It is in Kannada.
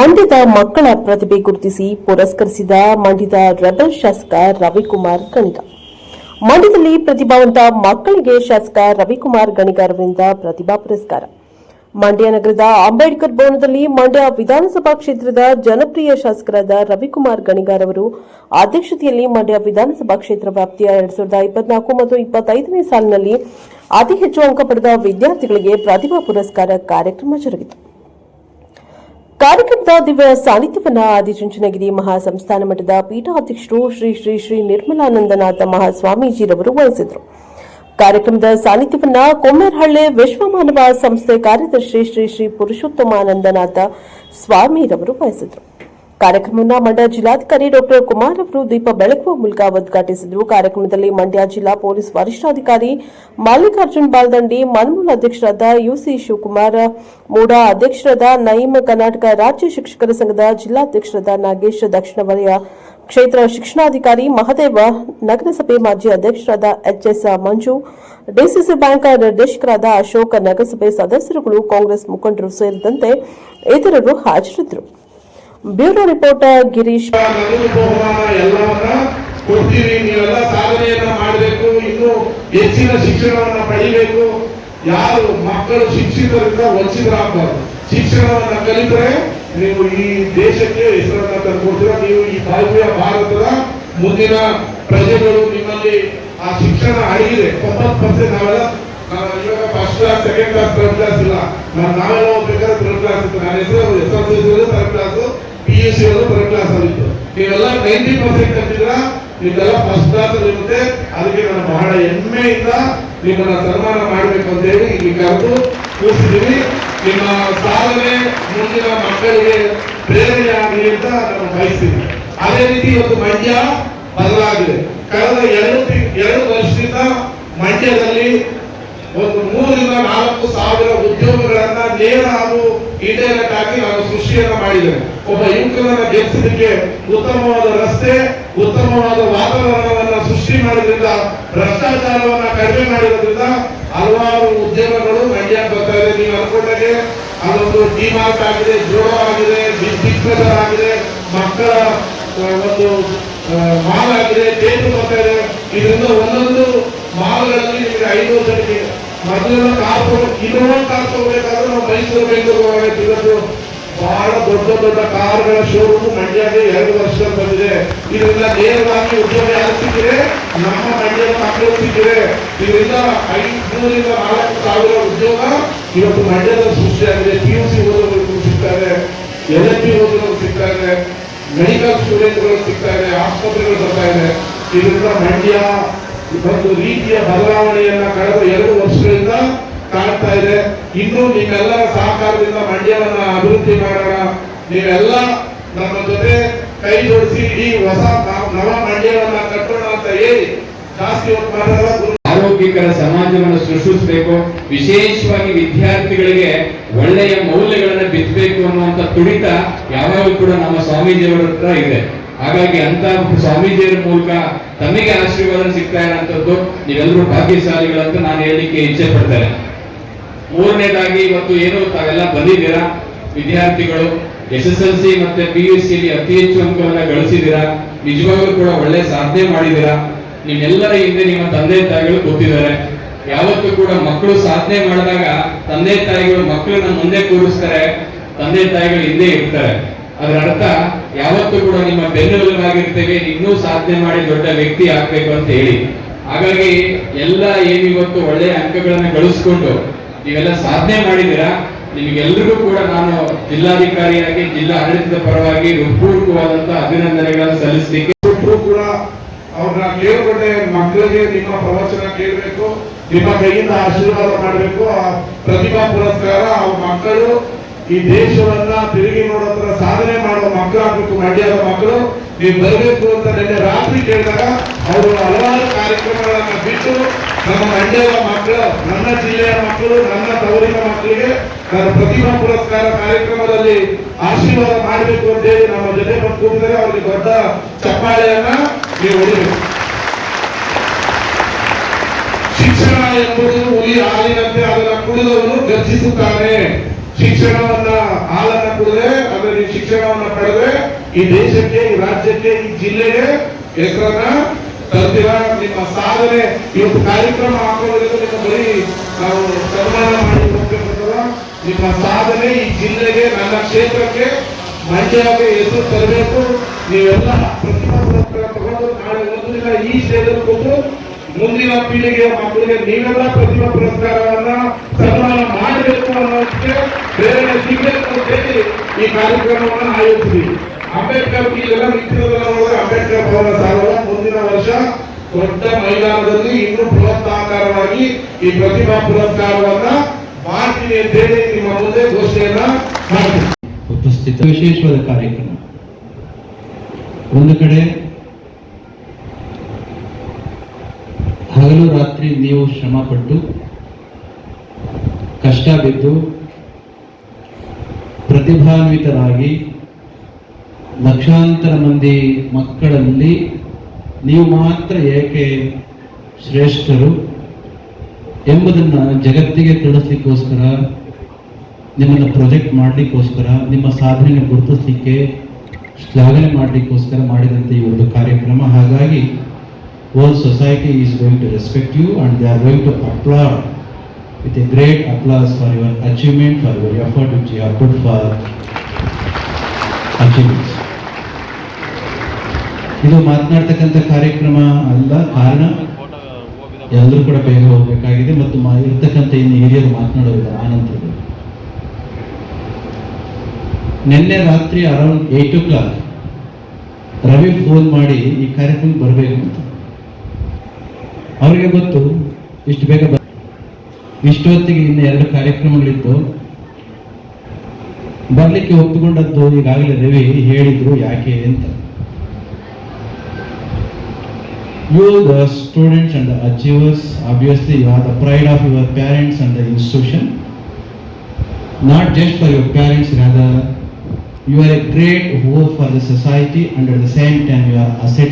ಮಂಡ್ಯದ ಮಕ್ಕಳ ಪ್ರತಿಭೆ ಗುರುತಿಸಿ ಪುರಸ್ಕರಿಸಿದ ಮಂಡ್ಯದ ರೆಬಲ್ ಶಾಸಕ ರವಿಕುಮಾರ್ ಗಣಿಗ. ಮಂಡ್ಯದಲ್ಲಿ ಪ್ರತಿಭಾವಂತ ಮಕ್ಕಳಿಗೆ ಶಾಸಕ ರವಿಕುಮಾರ್ ಗಣಿಗಾರರಿಂದ ಪ್ರತಿಭಾ ಪುರಸ್ಕಾರ. ಮಂಡ್ಯ ನಗರದ ಅಂಬೇಡ್ಕರ್ ಭವನದಲ್ಲಿ ಮಂಡ್ಯ ವಿಧಾನಸಭಾ ಕ್ಷೇತ್ರದ ಜನಪ್ರಿಯ ಶಾಸಕರಾದ ರವಿಕುಮಾರ್ ಗಣಿಗಾರ್ ಅವರು ಅಧ್ಯಕ್ಷತೆಯಲ್ಲಿ ಮಂಡ್ಯ ವಿಧಾನಸಭಾ ಕ್ಷೇತ್ರ ವ್ಯಾಪ್ತಿಯ ಎರಡ್ ಸಾವಿರದ ಇಪ್ಪತ್ನಾಲ್ಕು ಮತ್ತು ಇಪ್ಪತ್ತೈದನೇ ಸಾಲಿನಲ್ಲಿ ಅತಿ ಹೆಚ್ಚು ಅಂಕ ಪಡೆದ ವಿದ್ಯಾರ್ಥಿಗಳಿಗೆ ಪ್ರತಿಭಾ ಪುರಸ್ಕಾರ ಕಾರ್ಯಕ್ರಮ ಜರುಗಿತು. ಕಾರ್ಯಕ್ರಮದ ದಿವ್ಯ ಸಾನ್ನಿಧ್ಯವನ್ನ ಆದಿಚುಂಚನಗಿರಿ ಮಹಾಸಂಸ್ಥಾನ ಮಠದ ಪೀಠಾಧ್ಯಕ್ಷರು ಶ್ರೀ ಶ್ರೀ ಶ್ರೀ ನಿರ್ಮಲಾನಂದನಾಥ ಮಹಾಸ್ವಾಮೀಜಿರವರು ವಹಿಸಿದರು ಕಾರ್ಯಕ್ರಮದ ಸಾನ್ನಿಧ್ಯವನ್ನ ಕೊಮ್ಮೇರಹಳ್ಳಿ ವಿಶ್ವಮಾನವ ಸಂಸ್ಥೆ ಕಾರ್ಯದರ್ಶಿ ಶ್ರೀ ಶ್ರೀ ಪುರುಷೋತ್ತಮಾನಂದನಾಥ ಸ್ವಾಮಿರವರು ವಹಿಸಿದರು ಕಾರ್ಯಕ್ರಮವನ್ನು ಮಂಡ್ಯ ಜಿಲ್ಲಾಧಿಕಾರಿ ಡಾಕ್ಟರ್ ಕುಮಾರ್ ಅವರು ದೀಪ ಬೆಳಗುವ ಮೂಲಕ ಉದ್ಘಾಟಿಸಿದರು. ಕಾರ್ಯಕ್ರಮದಲ್ಲಿ ಮಂಡ್ಯ ಜಿಲ್ಲಾ ಪೊಲೀಸ್ ವರಿಷ್ಠಾಧಿಕಾರಿ ಮಲ್ಲಿಕಾರ್ಜುನ್ ಬಾಲ್ದಂಡಿ, ಮನ್ಮೂಲ ಅಧ್ಯಕ್ಷರಾದ ಯುಸಿ ಶಿವಕುಮಾರ್, ಮೂಡಾ ಅಧ್ಯಕ್ಷರಾದ ನಯೀಂ ಕರ್ನಾಟಕ ರಾಜ್ಯ ಶಿಕ್ಷಕರ ಸಂಘದ ಜಿಲ್ಲಾಧ್ಯಕ್ಷರಾದ ನಾಗೇಶ್ ದಕ್ಷಿಣ ವಲಯ ಕ್ಷೇತ್ರ ಶಿಕ್ಷಣಾಧಿಕಾರಿ ಮಹದೇವ, ನಗರಸಭೆ ಮಾಜಿ ಅಧ್ಯಕ್ಷರಾದ ಎಚ್ಎಸ್ ಮಂಜು, ಡಿಸಿಸಿ ಬ್ಯಾಂಕ್ ನಿರ್ದೇಶಕರಾದ ಅಶೋಕ್, ನಗರಸಭೆ ಸದಸ್ಯರುಗಳು, ಕಾಂಗ್ರೆಸ್ ಮುಖಂಡರು ಸೇರಿದಂತೆ ಇತರರು ಹಾಜರಿದ್ದರು. ಬ್ಯೂರೋ ರಿಪೋರ್ಟರ್ ಗಿರೀಶ್ ಕೊಡ್ತೀವಿ ನೀವೆಲ್ಲ ಸಾಧನೆಯನ್ನ ಮಾಡಬೇಕು, ಇನ್ನು ಹೆಚ್ಚಿನ ಶಿಕ್ಷಣವನ್ನ ಪಡಿಬೇಕು. ಯಾರು ಮಕ್ಕಳು ಶಿಕ್ಷಿತರಿಂದ ವಂಚಿತರಾಗಬಾರ್ದು. ಶಿಕ್ಷಣವನ್ನ ಕಲಿತರೆ ನೀವು ಈ ದೇಶಕ್ಕೆ ಹೆಸರನ್ನ ತಂದುಕೊಡ್ತೀರ ನೀವು ಈ ಭವ್ಯ ಭಾರತದ ಮುಂದಿನ ಪ್ರಜೆಗಳು ನಿಮ್ಮಲ್ಲಿ ಆ ಶಿಕ್ಷಣ ಅಡಗಿದೆ. ತೊಂಬತ್ತು ಪರ್ಸೆಂಟ್ ನಾವೆಲ್ಲ ನಾವು ಇವಾಗ first class second class third class ಇಲ್ಲ. ನಾವು ನಾವೆಲ್ಲ ಹೋಗ್ಬೇಕಾದ್ರೆ ಥರ್ಡ್ ಕ್ಲಾಸ್ ಇತ್ತು. ನನ್ನ ಹೆಸರು S L C third class P U C ಅವರು ಬರೀ ಕ್ಲಾಸ್ ಆಗಿತ್ತು ನೀವೆಲ್ಲ ನೈಂಟಿ ಪರ್ಸೆಂಟ್ ಕಲ್ತಿದ್ರ ನಿಮ್ದೆಲ್ಲ ಫಸ್ಟ್ ಕ್ಲಾಸ್ ಇರುತ್ತೆ. ಅದಕ್ಕೆ ನಾನು ಬಹಳ ಹೆಮ್ಮೆಯಿಂದ ನಿಮ್ಮನ್ನ ಸನ್ಮಾನ ಮಾಡಬೇಕು ಅಂತ ಹೇಳಿ ಇಲ್ಲಿ ಕರೆದು ಕೂರಿಸಿದ್ದೀವಿ ನಿಮ್ಮ ಸಾಧನೆ ಮುಂದಿನ ಮಕ್ಕಳಿಗೆ ಪ್ರೇರಣೆ ಆಗಲಿ ಅಂತ ನಾನು ಬಯಸ್ತೀನಿ. ಅದೇ ರೀತಿ ಇವತ್ತು ಮಂಡ್ಯ ಬದಲಾಗಿದೆ. ಕಳೆದ ಎರಡು ಎರಡು ವರ್ಷದಿಂದ ಮಂಡ್ಯದಲ್ಲಿ ಒಂದು ಮೂರರಿಂದ ನಾಲ್ಕು ಸಾವಿರ ಉದ್ಯೋಗಗಳನ್ನ ನೇರ ಹಾಗೂ ಇಂಟರ್ನೆಟ್ ಆಗಿ ನಾವು ಸೃಷ್ಟಿಯನ್ನ ಮಾಡಿದ್ದೇನೆ ಒಬ್ಬ ಯುವಕನನ್ನ ಗೆಲ್ಲಿಸಲಿಕ್ಕೆ ಉತ್ತಮವಾದ ರಸ್ತೆ, ಉತ್ತಮವಾದ ವಾತಾವರಣವನ್ನ ಸೃಷ್ಟಿ ಮಾಡೋದ್ರಿಂದ, ಭ್ರಷ್ಟಾಚಾರವನ್ನ ಕಡಿಮೆ ಮಾಡಿರೋದ್ರಿಂದ ಹಲವಾರು ಉದ್ಯಮಗಳು ಮಂಡ್ಯ ಬರ್ತಾ ಇದೆ ನೀವು ಅನ್ಕೊಂಡಾಗೆ ಅದೊಂದು ಡಿಮಾರ್ಟ್ ಆಗಿದೆ ಜೋಡೋ ಆಗಿದೆ ಆಗಿದೆ, ಮಕ್ಕಳ ಒಂದು ಮಾಲ್ ಆಗಿದೆ ಥಿಯೇಟರ್ ಬರ್ತಾ ಇದೆ. ಇದರಿಂದ ಒಂದೊಂದು ಐನೂರು ಜನಕ್ಕೆ ಮೊದಲೆಲ್ಲ ಕಾರ್ ಇನ್ನೋವಾ ಕಾರ್ ತಗೋಬೇಕಾದ್ರೆ ನಾವು ಮೈಸೂರು ಬೆಂಗಳೂರು ಬಹಳ ದೊಡ್ಡ ದೊಡ್ಡ ಕಾರ್ಗಳ ಶೋರೂಮ್ ಮಂಡ್ಯಗೆ ಎರಡು ವರ್ಷ ಬಂದಿದೆ. ಇದರಿಂದ ನೇರವಾಗಿ ಉದ್ಯೋಗ ಯಾರು ಸಿಕ್ಕಿದೆ ನಮ್ಮ ಮಂಡ್ಯದ ಮಕ್ಕಳು ಸಿಕ್ಕಿದೆ ಇದರಿಂದ ಐನೂರಿಂದ ನಾಲ್ಕು ಸಾವಿರ ಉದ್ಯೋಗ ಇವತ್ತು ಮಂಡ್ಯದ ಸೃಷ್ಟಿಯಾಗಿದೆ. ಪಿ ಯು ಸಿ ಓದೋರು ಸಿಗ್ತಾರೆ ಎಲ್ ಎಲ್ ಪಿ ಓದೋರು ಸಿಗ್ತಾರೆ ಮೆಡಿಕಲ್ ಸ್ಟೂಡೆಂಟ್ಗಳು ಸಿಗ್ತಾ ಇದೆ. ಆಸ್ಪತ್ರೆಗಳು ಬರ್ತಾ ಇದೆ. ಇದರಿಂದ ಮಂಡ್ಯ ಒಂದು ರೀತಿಯ ಬದಲಾವಣೆಯನ್ನ ಕಳೆದ ಎರಡು ವರ್ಷಗಳಿಂದ ಕಾಣ್ತಾ ಇದೆ. ಇನ್ನು ನಿಮ್ಮೆಲ್ಲರ ಸಹಕಾರದಿಂದ ಮಂಡ್ಯವನ್ನ ಅಭಿವೃದ್ಧಿ ಮಾಡೋಣ. ನೀವೆಲ್ಲ ನಮ್ಮ ಜೊತೆ ಕೈ ಜೋಡಿಸಿ ಈ ಹೊಸ ನವ ಮಂಡ್ಯವನ್ನ ಕಟ್ಟೋಣ ಅಂತ ಹೇಳಿ ಜಾಸ್ತಿ ಹೊತ್ತು ಆರೋಗ್ಯಕರ ಸಮಾಜವನ್ನು ಸೃಷ್ಟಿಸಬೇಕು. ವಿಶೇಷವಾಗಿ ವಿದ್ಯಾರ್ಥಿಗಳಿಗೆ ಒಳ್ಳೆಯ ಮೌಲ್ಯಗಳನ್ನ ಬಿತ್ತಬೇಕು ಅನ್ನುವಂತ ತುಡಿತ ಯಾವಾಗಲೂ ಕೂಡ ನಮ್ಮ ಸ್ವಾಮೀಜಿಯವರ ಹತ್ರ ಇದೆ. ಹಾಗಾಗಿ ಅಂತ ಸ್ವಾಮೀಜಿಯವರ ಮೂಲಕ ತಮಗೆ ಆಶೀರ್ವಾದ ಸಿಗ್ತಾ ಇರೋಂಥದ್ದು ನೀವೆಲ್ಲರೂ ಅಂತ ನಾನು ಹೇಳಲಿಕ್ಕೆ ಇಚ್ಛೆ ಪಡ್ತೇನೆ. ಮೂರನೇದಾಗಿ ಇವತ್ತು ಏನು ತಾವೆಲ್ಲ ಬಂದಿದ್ದೀರಾ? ವಿದ್ಯಾರ್ಥಿಗಳು, ಎಸ್ ಎಸ್ ಎಲ್ ಸಿ ಮತ್ತೆ ಪಿ ಯು ಸಿ ಅತಿ ಹೆಚ್ಚು ಅಂಕವನ್ನ ಗಳಿಸಿದ್ದೀರಾ? ನಿಜವಾಗ್ಲೂ ಕೂಡ ಒಳ್ಳೆ ಸಾಧನೆ ಮಾಡಿದೀರಾ ನಿಮ್ಮೆಲ್ಲರ ಹಿಂದೆ ನಿಮ್ಮ ತಂದೆ ತಾಯಿಗಳು ಗೊತ್ತಿದ್ದಾರೆ ಯಾವತ್ತೂ ಕೂಡ ಮಕ್ಕಳು ಸಾಧನೆ ಮಾಡಿದಾಗ ತಂದೆ ತಾಯಿಗಳು ಮಕ್ಕಳನ್ನ ಮುಂದೆ ಕೂರಿಸ್ತಾರೆ, ತಂದೆ ತಾಯಿಗಳು ಹಿಂದೆ ಇರ್ತಾರೆ. ಅದರ ಅರ್ಥ, ಯಾವತ್ತೂ ಕೂಡ ನಿಮ್ಮ ಬೆನ್ನೆಲುಬಾಗಿರ್ತೇವೆ ಇನ್ನೂ ಸಾಧನೆ ಮಾಡಿ ದೊಡ್ಡ ವ್ಯಕ್ತಿ ಆಗ್ಬೇಕು ಅಂತ ಹೇಳಿ. ಹಾಗಾಗಿ ಎಲ್ಲ ಏನಿವತ್ತು ಒಳ್ಳೆಯ ಅಂಕಗಳನ್ನ ಗಳಿಸ್ಕೊಂಡು ನೀವೆಲ್ಲ ಸಾಧನೆ ಮಾಡಿದ್ದೀರಾ ನಿಮಗೆಲ್ಲರಿಗೂ ಕೂಡ ನಾನು ಜಿಲ್ಲಾಧಿಕಾರಿಯಾಗಿ, ಜಿಲ್ಲಾ ಆಡಳಿತದ ಪರವಾಗಿ ಹೃತ್ಪೂರ್ವಕವಾದಂತಹ ಅಭಿನಂದನೆಗಳನ್ನು ಸಲ್ಲಿಸಲಿಕ್ಕೆ ಕೂಡ ಅವ್ರನ್ನ ಕೇಳ್ಕೊಂಡೆ, ಮಕ್ಕಳಿಗೆ ನಿಮ್ಮ ಪ್ರವಚನ ಕೇಳಬೇಕು, ನಿಮ್ಮ ಕೈಯಿಂದ ಆಶೀರ್ವಾದ ಮಾಡಬೇಕು. ಆ ಪ್ರತಿಭಾ ಪುರಸ್ಕಾರ ಅವ್ರ ಮಕ್ಕಳು ಈ ದೇಶವನ್ನ ತಿರುಗಿ ನೋಡೋದ್ರ ಸಾಧನೆ ಮಾಡುವ ಮಕ್ಕಳಾಗಬೇಕು ಮಂಡ್ಯದ ಮಕ್ಕಳು, ನೀವು ಬರಬೇಕು ಅಂತ ನಿನ್ನೆ ರಾತ್ರಿ ಕೇಳಿದಾಗ ಅವರು ಹಲವಾರು ಕಾರ್ಯಕ್ರಮಗಳನ್ನ ಬಿಟ್ಟು ನಮ್ಮ ಮಂಡ್ಯದ ಮಕ್ಕಳು, ನನ್ನ ಜಿಲ್ಲೆಯ ಮಕ್ಕಳು, ನನ್ನ ತವರಿನ ಮಕ್ಕಳಿಗೆ ನನ್ನ ಪ್ರತಿಭಾ ಪುರಸ್ಕಾರ ಕಾರ್ಯಕ್ರಮದಲ್ಲಿ ಆಶೀರ್ವಾದ ಮಾಡಬೇಕು ಅಂತ ಹೇಳಿ ನಮ್ಮ ಜೊತೆ ಬಂದು ಕೂತಿದ್ರೆ ಅವರಿಗೆ ದೊಡ್ಡ ಚಪ್ಪಾಳೆಯನ್ನ ನೀವು ಹೊಡಿಬೇಕು. ಶಿಕ್ಷಣ ಎಂಬುದು ಹುಲಿ ಹಾಲಿನಂತೆ ಅದನ್ನು ಕುಡಿದವನು ಗರ್ಜಿಸುತ್ತಾನೆ. ಶಿಕ್ಷಣವನ್ನ ಹಾಲನ್ನ ಕುಡಿದ್ರೆ ಅಂದ್ರೆ ಶಿಕ್ಷಣವನ್ನ ಪಡೆದ್ರೆ ಈ ದೇಶಕ್ಕೆ, ಈ ರಾಜ್ಯಕ್ಕೆ, ಈ ಜಿಲ್ಲೆಗೆ ಹೆಸರನ್ನ ತರ್ತೀರಾ? ನಿಮ್ಮ ಸಾಧನೆ, ಇವತ್ತು ಕಾರ್ಯಕ್ರಮ ಹಾಕೋದ್ರಿಂದ ನಿಮ್ಮ ಬರೀ ನಾವು ಸನ್ಮಾನ ಮಾಡಿ ಹೋಗ್ಬೇಕಂತಲ್ಲ, ನಿಮ್ಮ ಸಾಧನೆ ಈ ಜಿಲ್ಲೆಗೆ, ನನ್ನ ಕ್ಷೇತ್ರಕ್ಕೆ ಮಂಡ್ಯಕ್ಕೆ ಹೆಸರು ತರಬೇಕು. ನೀವೆಲ್ಲ ಪ್ರತಿಭಾ ತಗೊಂಡು ನಾಳೆ ಒಂದು ದಿನ ಈ ಕ್ಷೇತ್ರಕ್ಕೆ ಕೊಟ್ಟು ಮುಂದಿನ ಪೀಳಿಗೆಯ ಮಕ್ಕಳಿಗೆ ನೀವೆಲ್ಲ ಪ್ರತಿಭಾ ಪುರಸ್ಕಾರವನ್ನ ಸನ್ಮಾನ ಮಾಡಬೇಕು ಅನ್ನೋದಕ್ಕೆ ಪ್ರೇರಣೆ ಸಿಗಬೇಕು ಹೇಳಿ ಈ ಕಾರ್ಯಕ್ರಮವನ್ನು ಆಯೋಜಿಸಿ ಅಂಬೇಡ್ಕರ್ ಎಲ್ಲ ನಿಂತಿರೋದನ್ನ ನೋಡಿದ್ರೆ ಅಂಬೇಡ್ಕರ್ ಭವನ ಸಾಗರ ಮುಂದಿನ ವರ್ಷ ದೊಡ್ಡ ಮೈದಾನದಲ್ಲಿ ಇನ್ನೂ ಬೃಹತ್ತಾಕಾರವಾಗಿ ಈ ಪ್ರತಿಭಾ ಪುರಸ್ಕಾರವನ್ನ ಮಾಡ್ತೀನಿ ಅಂತ ನಿಮ್ಮ ಮುಂದೆ ಘೋಷಣೆಯನ್ನ ಮಾಡ್ತೀನಿ ಉಪಸ್ಥಿತ ವಿಶೇಷವಾದ ಕಾರ್ಯಕ್ರಮ. ಒಂದು ಕಡೆ ಹಗಲು ರಾತ್ರಿ ನೀವು ಶ್ರಮ ಪಟ್ಟು ಕಷ್ಟ ಬಿದ್ದು ಪ್ರತಿಭಾನ್ವಿತರಾಗಿ ಲಕ್ಷಾಂತರ ಮಂದಿ ಮಕ್ಕಳಲ್ಲಿ ನೀವು ಮಾತ್ರ ಏಕೆ ಶ್ರೇಷ್ಠರು ಎಂಬುದನ್ನು ಜಗತ್ತಿಗೆ ತಿಳಿಸ್ಲಿಕ್ಕೋಸ್ಕರ, ನಿಮ್ಮನ್ನು ಪ್ರೊಜೆಕ್ಟ್ ಮಾಡಲಿಕ್ಕೋಸ್ಕರ, ನಿಮ್ಮ ಸಾಧನೆಯನ್ನು ಗುರುತಿಸಲಿಕ್ಕೆ ಶ್ಲಾಘನೆ ಮಾಡಲಿಕ್ಕೋಸ್ಕರ ಮಾಡಿದಂಥ ಈ ಒಂದು ಕಾರ್ಯಕ್ರಮ. ಹಾಗಾಗಿ whole society is going to respect you and they are going to applaud with a great applause for your achievement, for your effort which you have put for achievements. ಇದು ಮಾತನಾಡ್ತಕ್ಕಂಥ ಕಾರ್ಯಕ್ರಮ ಅಲ್ಲ ಕಾರಣ ಎಲ್ಲರೂ ಕೂಡ ಬೇಗ ಹೋಗಬೇಕಾಗಿದೆ ಮತ್ತು ಇರ್ತಕ್ಕಂಥ ಇನ್ನು ಹಿರಿಯರು ಮಾತನಾಡೋದಿಲ್ಲ ಆನಂತರದಲ್ಲಿ ನಿನ್ನೆ ರಾತ್ರಿ around eight o'clock Ravi phone ಮಾಡಿ ಈ ಕಾರ್ಯಕ್ರಮಕ್ಕೆ ಬರಬೇಕು ಅಂತ ಅವರಿಗೆ ಗೊತ್ತು ಇಷ್ಟು ಬೇಗ ಇಷ್ಟೊತ್ತಿಗೆ ಇನ್ನು ಎರಡು ಕಾರ್ಯಕ್ರಮಗಳಿತ್ತು ಬರ್ಲಿಕ್ಕೆ ಒಪ್ಪಿಕೊಂಡದ್ದು ಈಗಾಗಲೇ ರವಿ ಹೇಳಿದ್ರು ಯಾಕೆ ಅಂತ. You the students and achievers obviously you are the pride of your parents and the institution not just for your parents rather you are a great hope for the society and at the same time you are asset